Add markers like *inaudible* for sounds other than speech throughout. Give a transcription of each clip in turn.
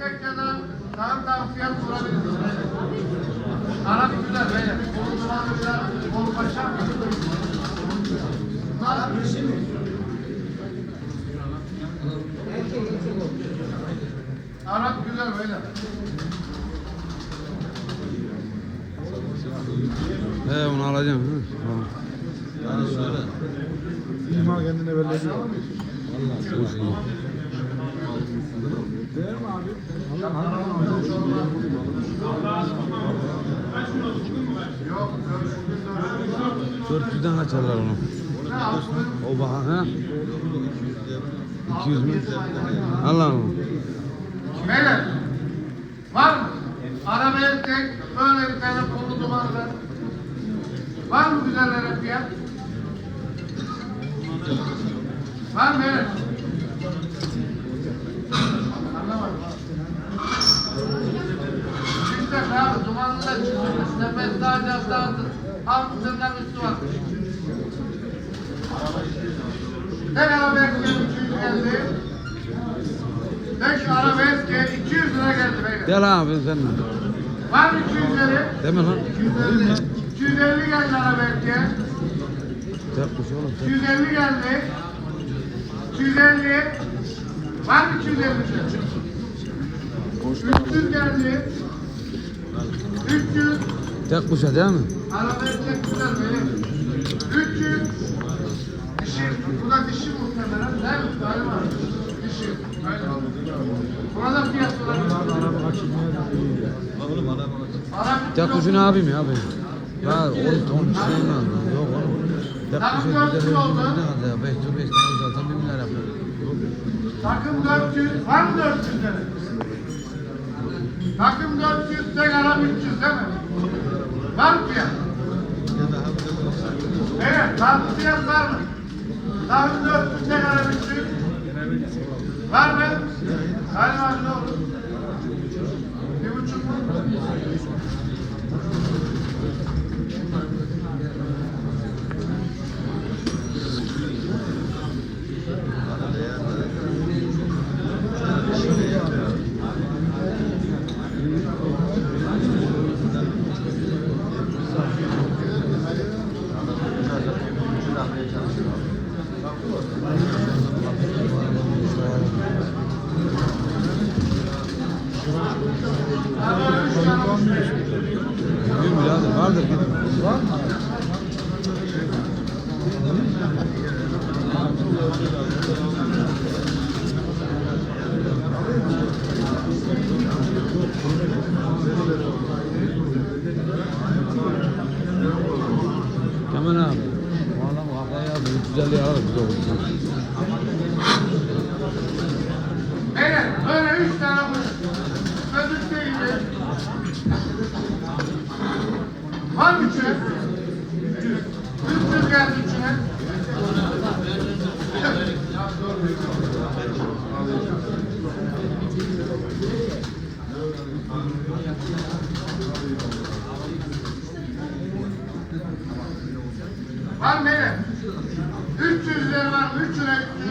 tek ya da tam tam fiyat sorabilirsiniz. Arap güzel beyler. Bolu dumanlı güzel. Bolu paşa. Bunlar Arap güzel beyler. He onu alacağım. Hı. Tamam. İma kendine belli ediyor. İyi. Değer mi abi? Allah Yok, bugün 400'den açarlar onu. O baha ha? 200 mü? Allah Allah. Beyler, var mı? Arabaya tek, böyle bir tane pulu dumanlı. Var mı güzellere fiyat? Var mı beyler? Anlamadım. Çıktık abi, dumanlı da çıkmış. Nefes daha az daha altından üstü var. Tek arabaya 200 geldi. Tek arabaya 200 lira geldi beyler. Gel abi sen. Var mı 250? Değil mi lan? 250. 250 geldi arabaya. Tek kuş oğlum. Tek. 250 geldi. 250. Var mı 250? 300 geldi. 300. Tek kuşa değil mi? Arabaya çektiler beni. 300. Dişi. Bu da dişi muhtemelen. Değil mi? Galiba. Dişi. Aynen. Buna da fiyat olabilir. Araba kaçırmaya da iyi. Arap Tek kuşu ne yapayım ya abi? Ya 10 10 şey mi aldın? Yok oğlum. Dört bir de ne kadar? 5 tur 5 tane uzatan 1 milyar yapar. Takım 400. Var mı 400 lira? Takım 400, tek Arap 300 değil mi? Var mı fiyat? Evet, farklı fiyat var mı? Takım 400, tek Arap 300. Var mı? Var ne olur? Bir buçuk mu? Hadi üç tane. Bilmiyorum birader vardır gidin. Var mı? Kemal abi. Bu adam kafaya 350 alır biz olursa. Beyler, böyle üç tane kuş. Ödül değildi. Var mı üçüne? 300 geldi üçüne. Var mı beyler? 300 lira var mı? Üçüne 300.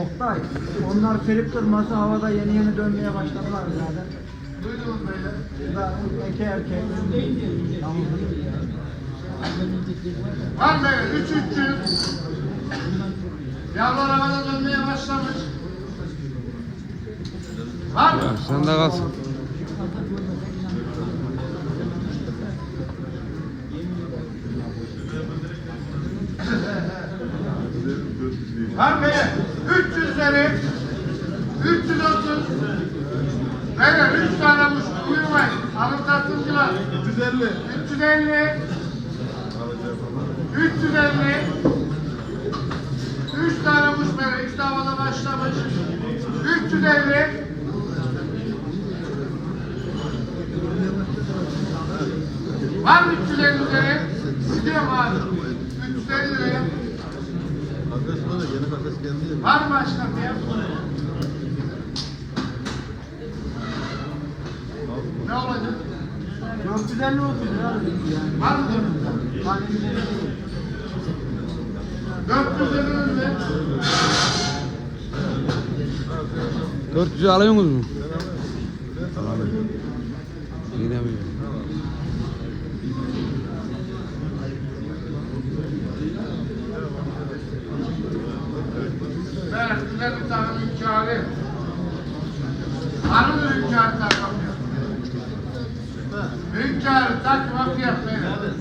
Oktay, onlar felip kırması havada yeni yeni dönmeye başladılar zaten. Duydunuz beyler. Daha eke erkek. Tamam. Var mı beyler? 3 300. Yavrular havada dönmeye başlamış. Var mı? Sen de kalsın. Var mı beyler? 300 lira. 330. Beyler 3 tane kuş uyumayın. Alın tatlıcılar. 350. 350. 350. 3 tane kuş beyler. İkisi de havada başlamış. 350. Var mı 350 lira? Gidiyorum abi. 350 liraya. Var mı başka fiyat? Ne olacak? 450 oldu ya. Yani. Var mı 400? Hani güzel değil. 400 dediniz mi? 400 alıyorsunuz mu? Alayım. Yine mi? Evet, güzel bir tane hünkârı. Hanımdır hünkârı takmıyor. Hünkârı takma fiyat verir.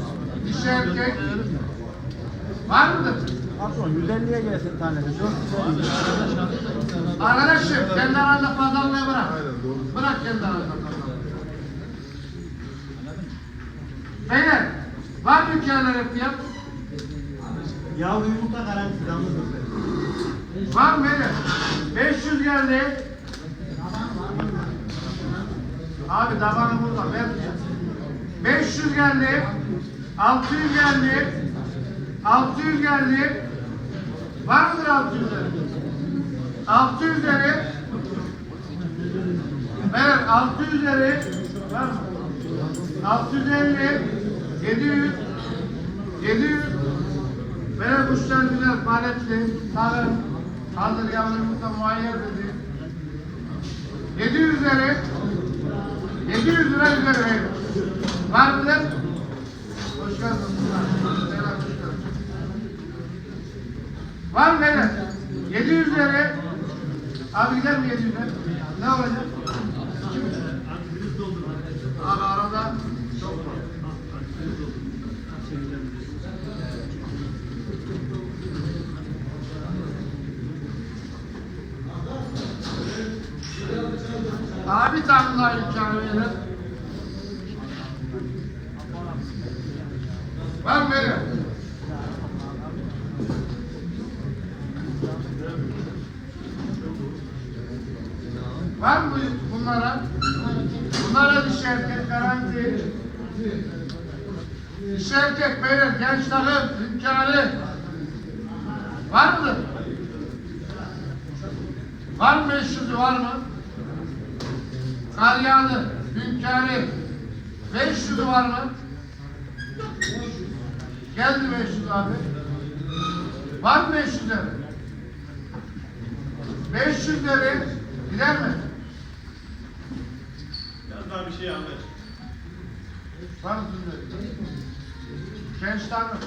Dişi erkek. Var mıdır? Patron 150'ye gelsin tanesi. 450. Arkadaşım kendi aranda pazarlığı bırak. Bırak kendi aranda pazarlığı. Beyler, var mı hünkârlara fiyat? Yavru yumurta garantisi damızlık. Var mı beyler? 500 geldi. Abi tabanı burada ver. 500 geldi. 600 geldi. 600 geldi. Var mıdır 600 lira? 600 lira. Beyler 600 lira. Var mı? 650 700 700 Böyle kuşlar güzel, paletli, sarı, hazır yavru yumurta muayyer dedi. 700 lira, 700 lira üzeri. Var mıdır? Hoş geldin. Beyler, hoş geldin. Var mı beyler? 700 lira. Abi gider mi 700 lira? Ne olacak? Abi arada çok var. Tane daha imkanı verin. Var mı böyle? Var mı bunlara? Bunlara dişi erkek garanti. Dişi erkek beyler genç takım imkanı. Var mıdır? Var mı 500'ü var mı? Karyalı, Hünkârı 500'ü var mı? Geldi 500 abi. Var mı 500 lira? 500 lira gider mi? Biraz daha bir şey anlat. Var mı lira? Genç tanrı.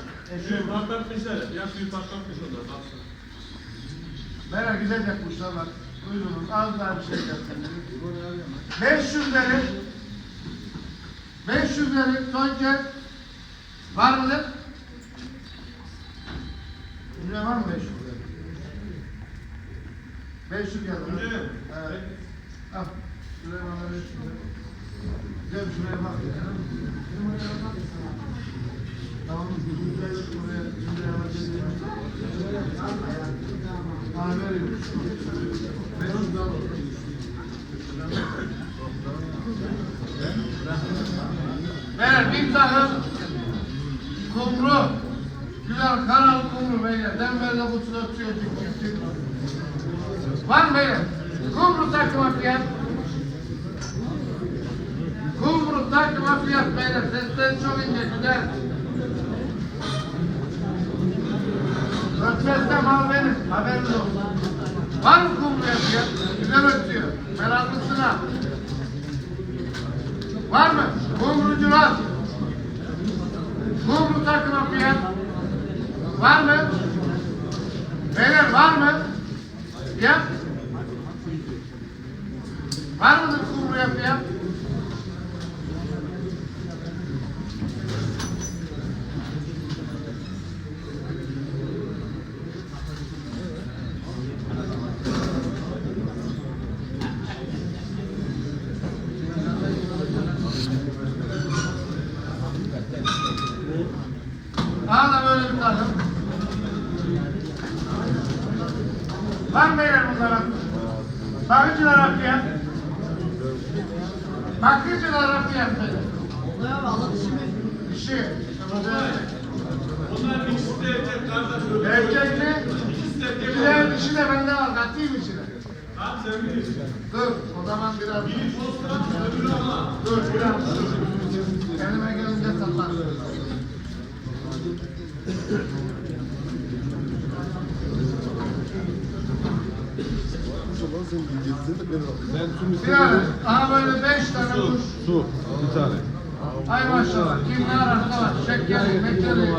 Suyu patlatmışlar. Ya suyu patlatmış o da. Baksana. Merak gidecek kuşlar var. Buyurunuz az daha bir şey yapın. 500 lira 500 lira son kez var mıdır? Ünlü var mı 500 lira? 500 geldi. mi? Ünlü. Evet. Al. Bana 500 lira. Gel şuraya bak. Tamam. Ünlü'ye şuraya. Ünlü'ye bakacağım. Bana veriyorum. 500 lira alalım. Beyler bir takım kumru. Güzel karalı kumru beyler. Denver'de kutusunu ötüyor cik cik. Var mı beyler? Kumru takıma fiyat. Kumru takıma fiyat beyler. Sesleri çok ince güzel. Haberiniz olsun. Var mı kumruya fiyat? Güzel ötüyor. Meraklısına. Var mı? Kumrucular. Kumru takıma fiyat. Var mı? Beyler var mı? Fiyat. Var mıdır kumruya fiyat? Daha da böyle bir takım. Var mı beyler bunlara? Bakıcılara fiyat. Bakıcılara fiyat beyler. Dişi. Bunlar ikisi de erkek kardeş. Erkek mi? İkisi de erkek. Güzel dişi de bende var. Katayım içine. Tamam bilirsin. Dur. O zaman biraz. Biri posta, öbürü ama. Dur biraz. dur. Elime gelince diyeceksin. Yani aha böyle beş tane kuş. Su. Bir tane. Ay maşallah. Kim ne ararsa var. Şekeri, mekeri.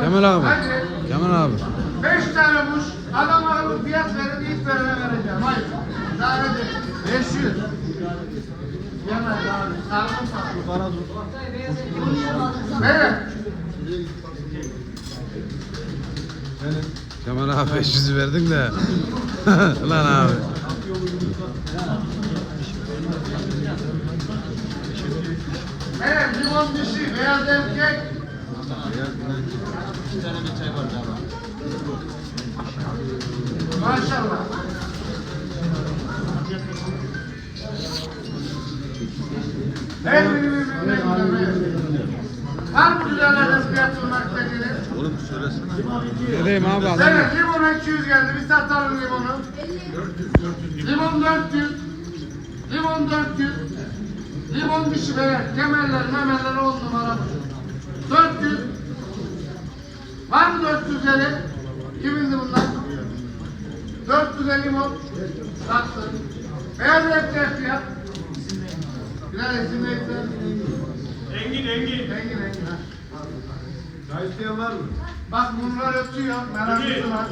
Kemal abi. Hadi. Kemal abi. Beş tane kuş. Adam akıllı fiyat verin. ilk verene vereceğim. Hayır. Daha ne diyeyim? 500. Yemez abi. Sarılma. Evet. Kemal abi 500'ü verdin de. *laughs* Lan abi. Evet. Limon dişi. Beyaz erkek. Maşallah. Her birbirine gidiyor. Var mı güzellerden fiyat olmakta gelir? Vereyim abi adam. Evet, limon 200 geldi. Bir satalım limonu. Limon 400. Limon 400. Limon dişi be. Kemerler, memerler on numara. 400. Var mı 400'leri? Kimindi bunlar? 400'e limon. Sattın. Beyaz erkek fiyat. Bilal isim neyse. Engin Engin. Engin Engin ha. Çay isteyen var mı? Bak bunlar ötüyor, meraklısı var.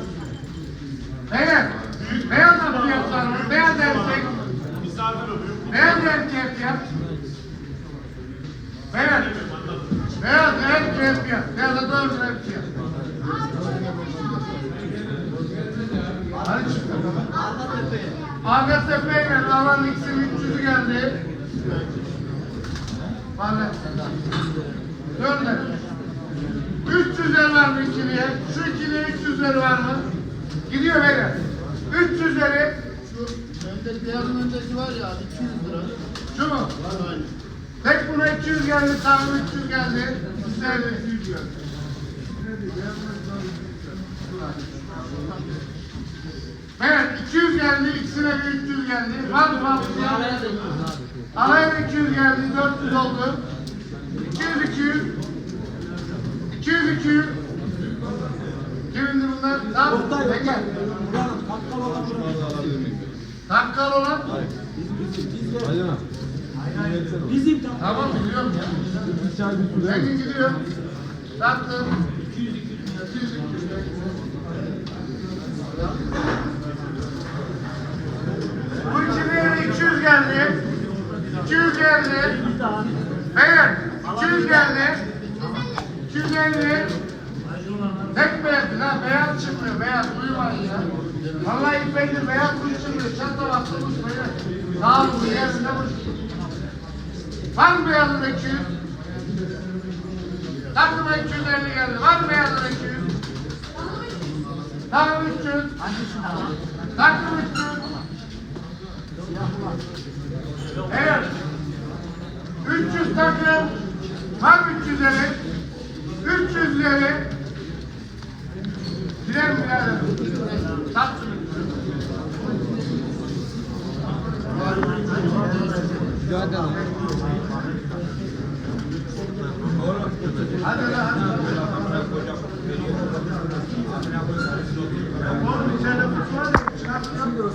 Beyler, beyaz at fiyatlarını, beyaz erkek, Misafir oluyor. beyaz erkek fiyat. Beyler, beyaz erkek fiyat, beyaz da dört lira fiyat. Ahmet Tepe'yle alan ikisinin 300'ü geldi. Lira. 300'ler var mı ikiliye? Şu ikiliye 300'leri var mı? Gidiyor beyler. 300'leri. Şu öndeki beyazın öndeki var ya 200 lira. Şu mu? Aynen. Tek buna 200 geldi, tahmin 300 geldi. Üstlerine 200 geldi. Evet, 200 geldi, ikisine bir 300 geldi. Var mı fazla? Alaya 200 geldi, 400 oldu. 200, 200. 200, 200. Kimindi bunlar? Tamam, Ege. Takkal olan? Tamam biliyorum ya. Engin gidiyor. Taktım. 200 200. Bu ikiliye 200 geldi. 200 geldi. Beyler 200 geldi. 250. Tek beyaz lan beyaz çıkmıyor beyaz uyumayın ya. Vallahi ipekli beyaz kuş çıkmıyor. Çanta bastı kuş beyaz. Sağ ol bu yerinde kuş. Var mı beyazın 200? Takıma 250 geldi. Var mı beyazın 200? Takım 300. Takım 300. Evet. 300 takım. Var mı 300'leri? 300'leri. Birer birer. Satsın. Hadi hadi. Oğlum içeride kuş var ya, çıkartıyor.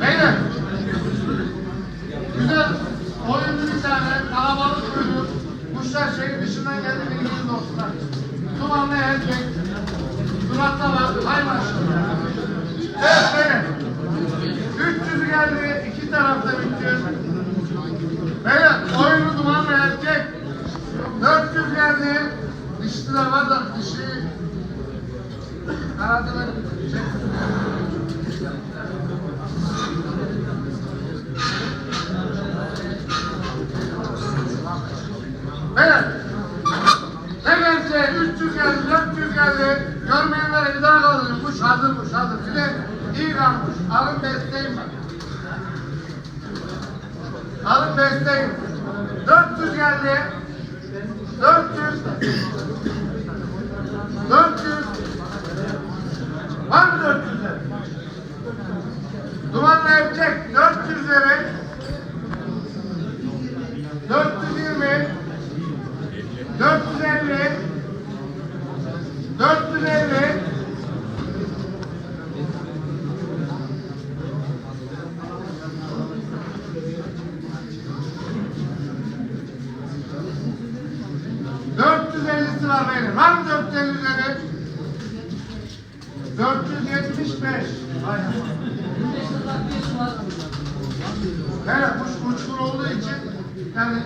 Beyler. Güzel oyunlu bir tane kalabalık bölüm. Kuşlar şehir dışından geldi bilginiz olsun. ha. Dumanlı erkek. Durakta var. Hay maşallah. Evet beyler. 300 geldi. iki tarafta 300. Beyler oyunlu dumanlı erkek. 400 geldi. Dişliler var da dişi. Kanadını çek. Evet. Ne gelse 300 geldi, 400 geldi. Görmeyenlere bir daha kaldırın. Kuş hazırmış, hazır. Bir de iyi kalmış. Alın besleyin bak. Alın besleyin. 400 geldi. 400. 400. Var mı 400'ler? Dumanlı erkek 400 lira. Evet, kuş uçkur olduğu için yani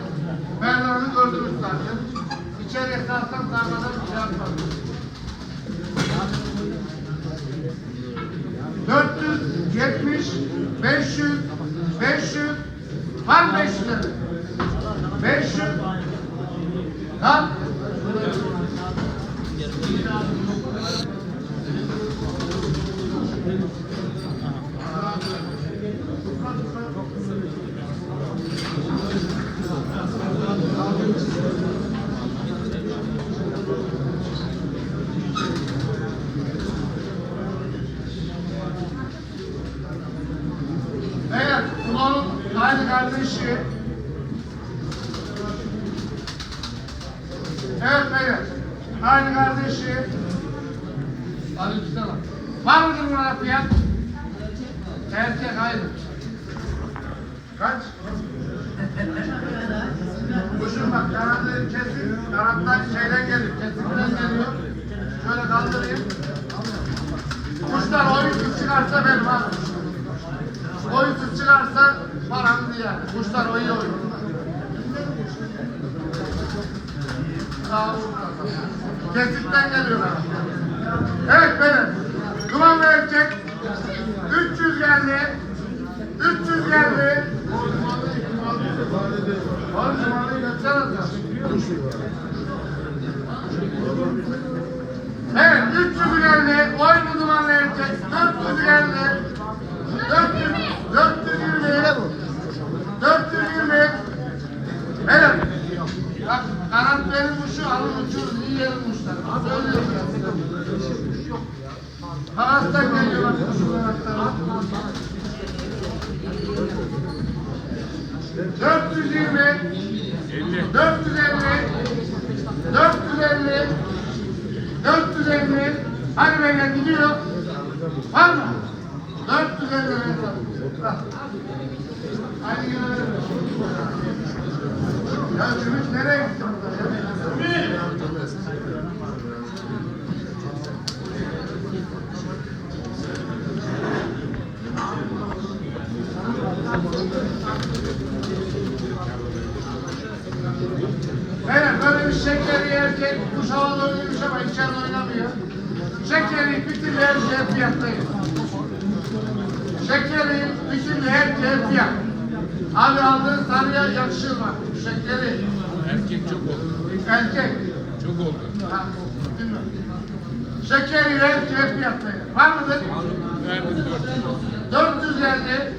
Berlan'ı öldürür zaten. İçeriye salsam tarladan şey yapmaz. 470, 500, 500, var mı 500 lira? 500, Lan. Evet, bunların aynı kardeşi. Evet beyler, aynı kardeşi. Aleykümselam. Var mıdır buna fiyat? Erkek aynı. Kaç? Kuşun bak kanadı kesin, kanattan şeyden geliyor, kesimden geliyor. Şöyle kaldırayım. Kuşlar oyunsuz çıkarsa benim ha. Oyunsuz çıkarsa paramız yani. Kuşlar oyu oynuyor. Sağ olun. Kesikten geliyorlar. Evet benim. Duman verecek. 300 geldi. 300 geldi. Oğlum cumalıyı götürsene sen. Evet, 300 geldi. Oyunu duman verecek. 400 geldi. 400, Çekler kuş havalı ölmüş ama içeride oynamıyor. Şekeri bitirler şey fiyattayız. Şekeri bitirler şey fiyat. Abi aldığın sarıya yakışır mı? Şekeri. Erkek çok oldu. Erkek. Çok oldu. Ha, bilmiyorum. Şekeri renk fiyat fiyattayız. Var mıdır? Var. 450.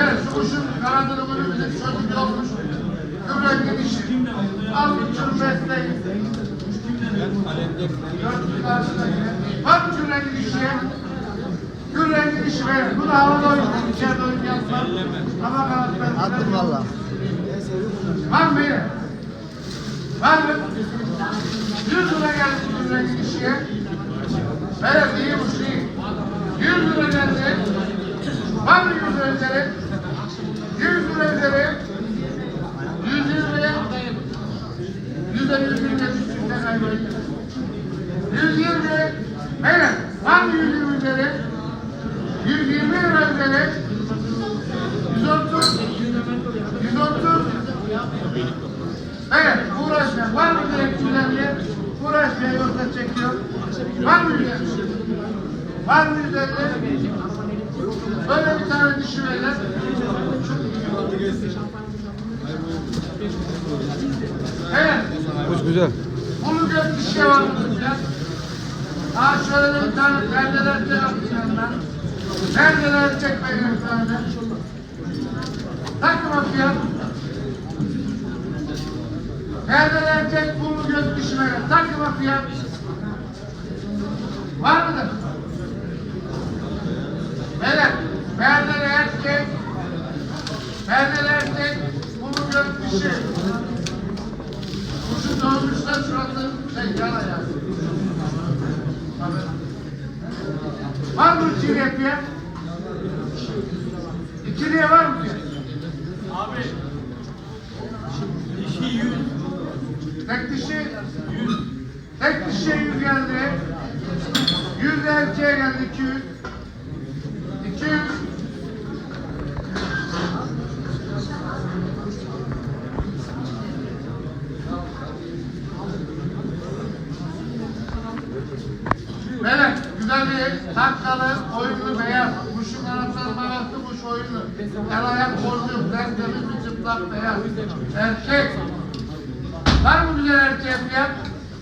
Evet, şu kuşun kanadını bunu bize çocuk yokmuş. Kıvrak gidişi. Al uçur mesleği. Bak şu rengi dişiye. Gül rengi dişi verin. Bu da havada oynuyor. İçeride yapmaz. Ama kanat ben. Attım valla. Var mı? Var mı? 100 lira geldi bu gül rengi dişiye. Evet iyi. 100 lira geldi. Var mı 100 lira üzeri? 100 lira üzeri. 100 liraya. 100 lira üzerinde düştükten kayboldu. 120. Evet. Var mı 120 üzeri? 120 lira üzeri. 130. 130. Evet. Uğraşma. Var mı direkt üzerinde? Uğraşma yoksa çekiyor. Var mı üzerinde? Var mı üzerinde? Böyle bir tane verirler. Evet. Kuş güzel. Bunu gör bir şey var mı ya? Ha şöyle bir tane perdeler yapacağım ben. Perdeler çek benim bir tane. Perdeler çek bunu göz dişime gel. Takma fiyat. Var mıdır? Beyler, perdeler çek. Perdeler çek. Bunu göz dişi. Kuşu dönmüş şey yana yani. Var mı çiğne fiyat? İkiliye var mı? Abi. Dişi yüz. Tek dişi Tek dişiye yüz geldi. Yüz erkeğe geldi iki yüz. İki yüz. Melek, güzel bir takkalı, oyunlu beyaz. Kuşun kanatları maratlı, kuş oyunlu. El ayak bozuyor, tertemiz bir çıplak beyaz. Erkek. Var mı güzel erkek fiyat?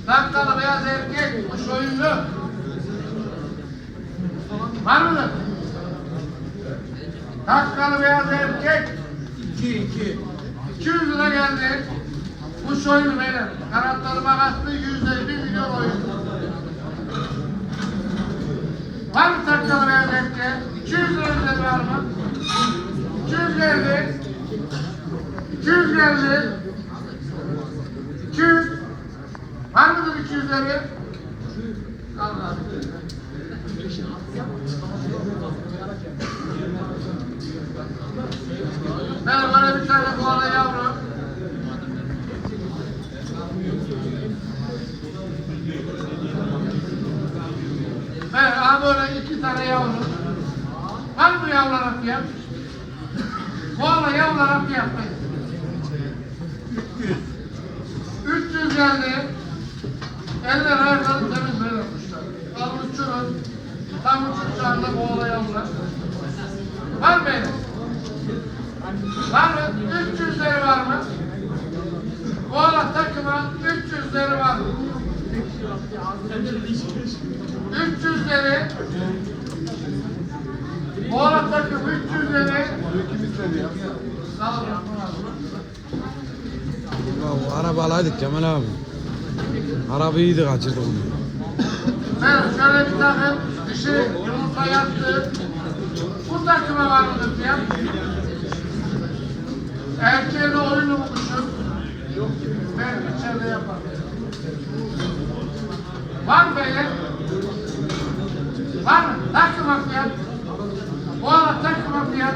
Takkalı beyaz erkek, kuş oyunlu. Var mıdır? Takkalı beyaz erkek. İki iki. 200 lira geldi. Kuş oyunu beyler. Kanatları makaslı 150 milyon oyun. Var mı takkalı beyaz erkek? 200 lira üzeri var mı? 200 geldi. 200 geldi. 200. Var mıdır 200'leri? Al abi. Ben bana bir tane koala yavru. Evet, abi böyle iki tane yavru. Var mı yavrulara fiyat? Koala yavrulara fiyat ver. 300 geldi. Eller ayakları temiz böyle kuşlar. Al uçurun. Tam uçuş çağında koala yavrular. Var mı benim? Var mı? 300'leri var mı? Koala takıma 300'leri var mı? 300'leri Koala takım 300'leri Sağ olun. Alaydık Kemal abi. Arabayı da kaçırdık onu. Ben şöyle bir takım dişi yumurta yattı. Bu takıma var mıdır fiyat? Erkeğe de oyunu bulmuşum. Ben içeride yaparım. Var mı beyler? Var mı? Takıma fiyat. Bu arada takıma fiyat.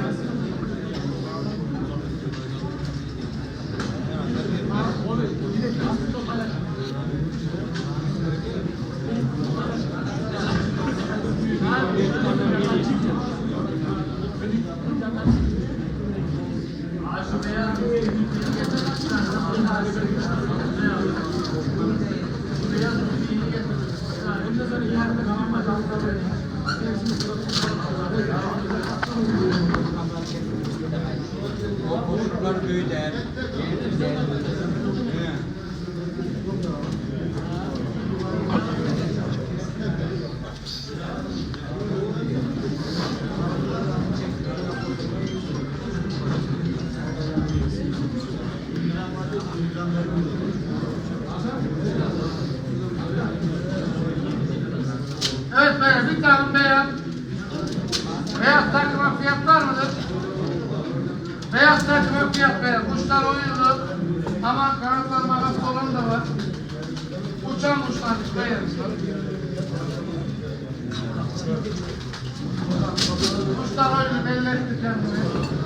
Evet beyler bir tane beyaz. Beyaz takıma fiyat var mıdır? Beyaz takıma fiyat beyaz. Kuşlar oyunlu. Ama kanatlar makaslı olan da var. Uçan kuşlar beyaz. Kuşlar oyunu belli etti kendini.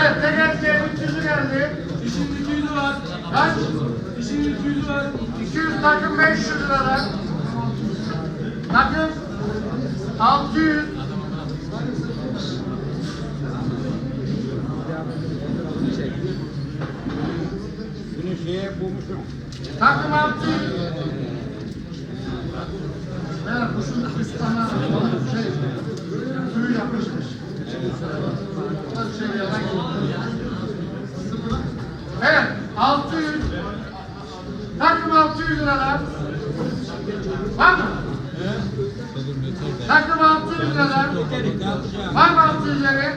Evet, tekerleğe 300'ü geldi. Dişinin 200'ü var. Kaç? Dişinin 200'ü var. 200 takım 500 lira. Takım 600. Bunu şeye bulmuşum. Takım 600. Meğer kuşun kıstana şey, suyu yapışmış. O şey yalan Evet, 600. Takım 600 lira. Var mı? Takım 600 lira. Var mı 600 lira?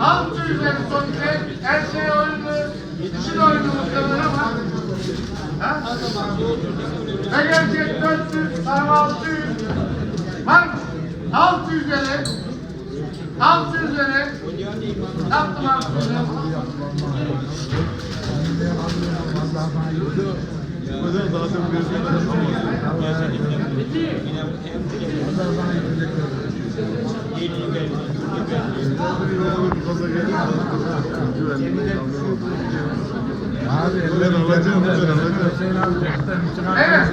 600 lira son iki. Her şey oyunlu. Dişi de oyunlu muhtemelen ama. Ha? Ne gelecek 400, sarma 600. Var mı? 600 lira. 600 lira. Taktım aklını. Abi eller alacağım, eller alacağım. Evet.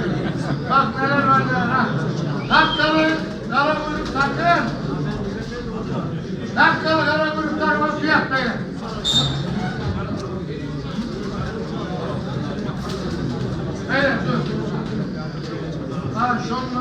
Bak neler var ya. Dakikalı kara kuyruk takın. Dakikalı kara kuyruk takma fiyat beyler. Beyler dur. Ha şundan